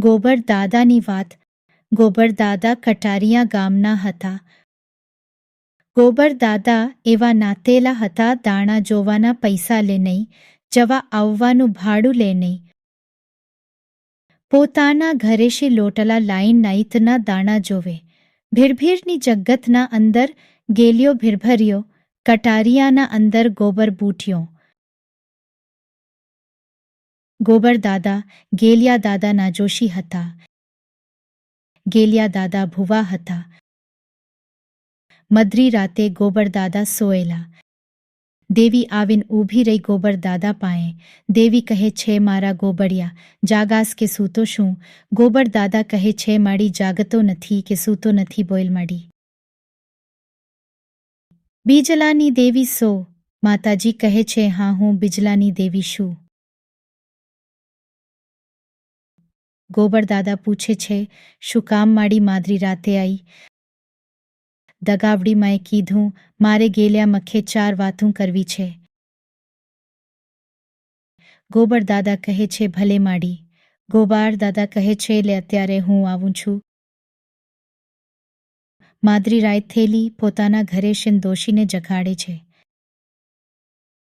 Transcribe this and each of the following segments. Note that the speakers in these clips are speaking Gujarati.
ગોબર દાદાની વાત. ગોબર દાદા કટારિયા ગામના હતા. ગોબર દાદા એવા નાતેલા હતા, દાણા જોવાના પૈસા લે નહીં, જવા આવવાનું ભાડું લે નહીં. પોતાના ઘરેશી લોટલા લાઈન નાઈતના દાણા જોવે. ભીરભીરની જગતના અંદર ગેલિયો ભીરભર્યો, કટારિયાના અંદર ગોબર બૂટ્યો. ગોબર દાદા, ગેલિયા દાદાના જોશી હતા. ગેલિયા દાદા ભુવા હતા. મધરી રાતે ગોબર દાદા સોયેલા. દેવી આવીને ઊભી રહી ગોબર દાદા પાએ દેવી કહે, છે મારા ગોબડિયા જાગાસ કે સૂતો શું? ગોબર દાદા કહે, છે માડી જાગતો નથી કે સૂતો નથી બોલ માડી બીજલાની દેવી સો. માતાજી કહે છે, હા, હું બીજલાની દેવી છું. ગોબર દાદા પૂછે છે, શું કામ માડી માદરી રાતે આવી દગાવડીમાંએ કીધું, મારે ગેલ્યા મખે ચાર વાતું કરવી છે. ગોબર દાદા કહે છે, ભલે માડી. ગોબાર દાદા કહે છે એટલે અત્યારે હું આવું છું. માદરી રાય થેલી પોતાના ઘરે શિંદોશીને જગાડે છે.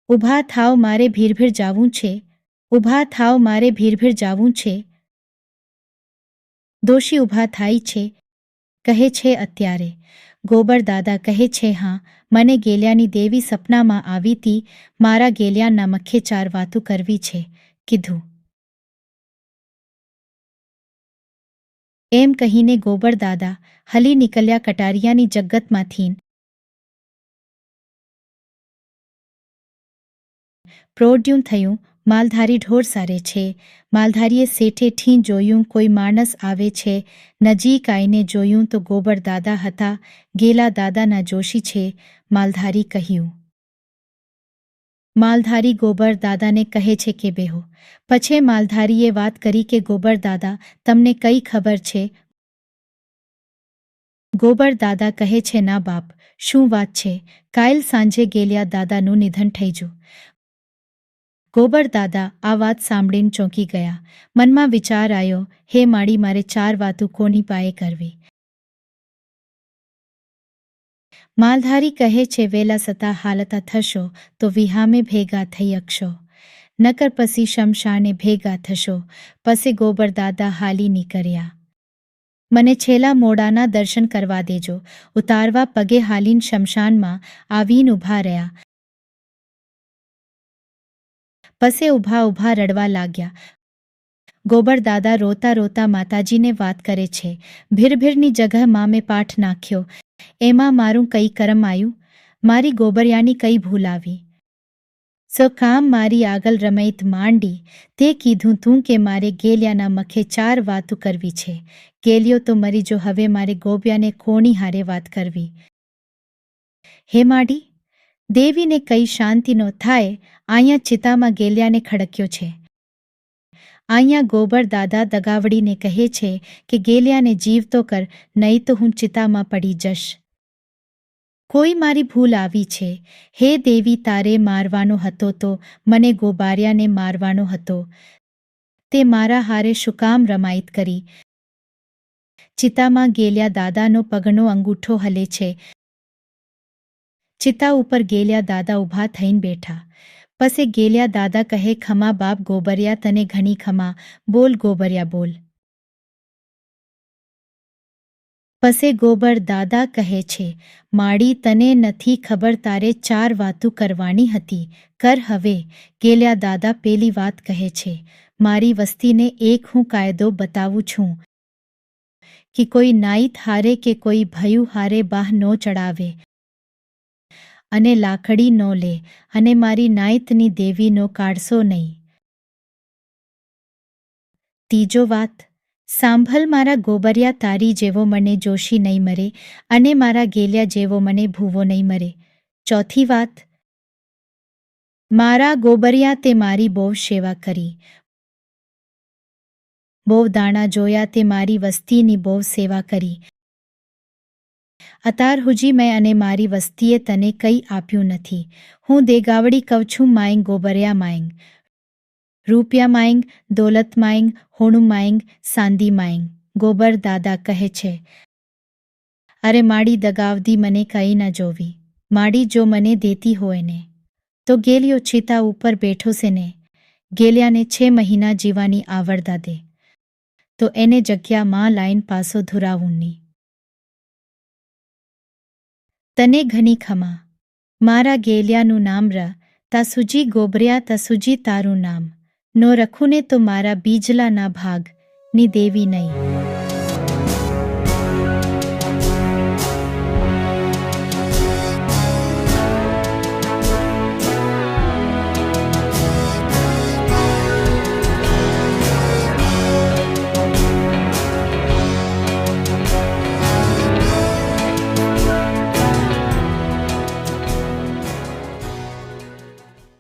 ઊભા થાવ, મારે ભીરભીર જાવું છે. ઊભા થાવ, મારે ભીરભીર જાવું છે. દોષી ઊભા થાય છે. કહે છે, અત્યારે. ગોબર દાદા કહે છે, હા, મને ગેલ્યાની દેવી સપનામાં આવી તી, મારા ગેલ્યાના મખે ચાર વાતું કરવી છે. કીધું. એમ કહીને ગોબર દાદા હલી નીકળ્યા કટારિયાની જગતમાંથી. પ્રોડ્યુમ થયું. માલધારી ઢોર સારે છે. માલધારીએ શેઠેઠી જોયું, કોઈ માણસ આવે છે. નજીક આવીને જોયું તો ગોબર દાદા હતા, ગેલા દાદાના જોશી છે. માલધારી કહ્યું. માલધારી ગોબર દાદાને કહે છે કે બેહો. પછી માલધારીએ વાત કરી કે ગોબર દાદા, તમને કઈ ખબર છે? ગોબર દાદા કહે છે, ના બાપ, શું વાત છે? કાલ સાંજે ગેલિયા દાદાનું નિધન થઈ ગયું ગોબર દાદા આ વાત સાંભળીને ચોંકી ગયા. મનમાં વિચાર આવ્યો હે માડી, મારે ચાર વાતું કોની પાએ કરવી? માલધારી કહે છે, વેલા સતા હાલતા થશો, તો વિહામે ભેગા થઈ અકશો. નકર પછી શમશાને ભેગા થશો. પછી ગોબર દાદા હાલી નીકળ્યા. મને છેલ્લા મોડાના દર્શન કરવા દેજો. ઉતારવા પગે હાલીન શમશાનમાં આવીને ઊભા રહ્યા. પસે ઊભા ઊભા રડવા લાગ્યા. ગોબર દાદા રોતા રોતા માતાજીને વાત કરે છે. ભીરભીરની જગહ મેં પાઠ નાખ્યો. એમાં મારું કઈ કરમ આવ્યું મારી ગોબરિયાની કઈ ભૂલ આવી? સો કામ મારી આગળ રમૈત માંડી. તે કીધું તું કે મારે ગેલિયાના મખે ચાર વાતો કરવી છે. ગેલિયો તો મરી જો, હવે મારે ગોબિયાને કોણી હારે વાત કરવી? હે માડી દેવીને કઈ શાંતિનો થાય, આયા ચિતામાં ગેલ્યાને ખડક્યો છે. આયા ગોબર દાદા દગાવડીને કહે છે કે, ગેલ્યાને જીવતો કર, નહીં તો હું ચિતામાં પડી જશ. કોઈ મારી ભૂલ આવી છે? હે દેવી, તારે મારવાનો હતો તો, મને ગોબારિયાને મારવાનો હતો. તે મારા હારે શુકામ રમાયત કરી? ચિતામાં ગેલ્યા દાદાનો પગનો અંગૂઠો હલે છે. ચિતા ઉપર ગેલ્યા દાદા ઊભા થઈને બેઠા પસે ગેલ્યા દાદા કહે ખમા બાપ ગોબરિયા તને ઘણી ખમા બોલ ગોબરિયા બોલ પસે ગોબર દાદા કહે છે માડી તને નથી ખબર તારે ચાર વાતું કરવાની હતી કર હવે ગેલ્યા દાદા પેલી વાત કહે છે મારી વસ્તીને એક હું કાયદો બતાવું છું કે કોઈ નાઈત હારે કે કોઈ ભયું હારે બાહ નો ચડાવે અને લાકડી નો લે અને મારી નાયતની દેવીનો કાઢશો નહીં. ત્રીજો વાત સાંભલ મારા ગોબરિયા તારી જેવો મને જોશી નહીં મરે અને મારા ગેલિયા જેવો મને ભૂવો નહીં મરે. ચોથી વાત, મારા ગોબરિયા તે મારી બહુ સેવા કરી. બહુ દાણા જોયા તે મારી વસ્તીની બહુ સેવા કરી. અતાર હુજી મેં અને મારી વસ્તીએ તને કંઈ આપ્યું નથી. હું દેગાવડી કહું છું માયંગ ગોબરિયા માયંગ રૂપિયા માંગ દોલત માંગ હોણું માંગ સાંદી માંગ ગોબર દાદા કહે છે, અરે માડી દગાવદી મને કઈ ન જોવી. માડી જો મને દેતી હોય ને, તો ગેલિયો ચિતા ઉપર બેઠો છે ને, ગેલિયાને છ મહિના જીવાની આવડતા દે. તો એને જગ્યામાં લાઈન પાસો ધુરાવુંની. તને ઘની ખમા. મારા ગેલિયાનું નામ ર, તા સુજી ગોબર્યા, તા સુજી તારું નામ. નો રખું ને તો મારા બીજલાના ભાગની દેવી નહીં.